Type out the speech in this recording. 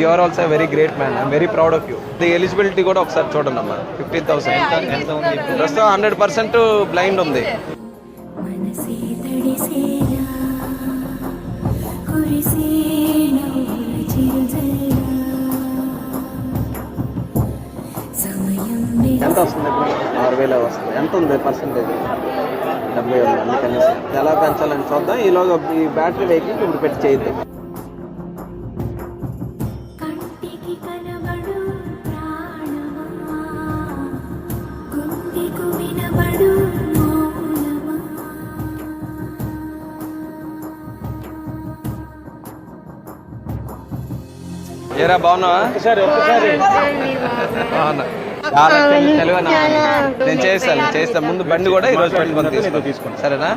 You are also very great man I'm very proud of you the eligibility కూడా ఒకసారి చూడండి అమ్మా. Fifteen thousand ప్రస్తుతం హండ్రెడ్ పర్సెంట్ బ్లైండ్ ఉంది. ఎంత వస్తుంది ఆరు వేలు వస్తుంది. ఎంత ఉంది పర్సెంటేజ్ డెబ్బై ఉంది అందుకని ఎలా పెంచాలని చూద్దాం. ఈలోగా ఈ బ్యాటరీ వెహికల్ ఇప్పుడు పెట్టి చేయొద్దు. ఏరా బాగున్నావా? నేను చేస్తాను చేస్తాను ముందు బండి కూడా ఈరోజు పెట్టుకొని తీసుకో. సరేనా?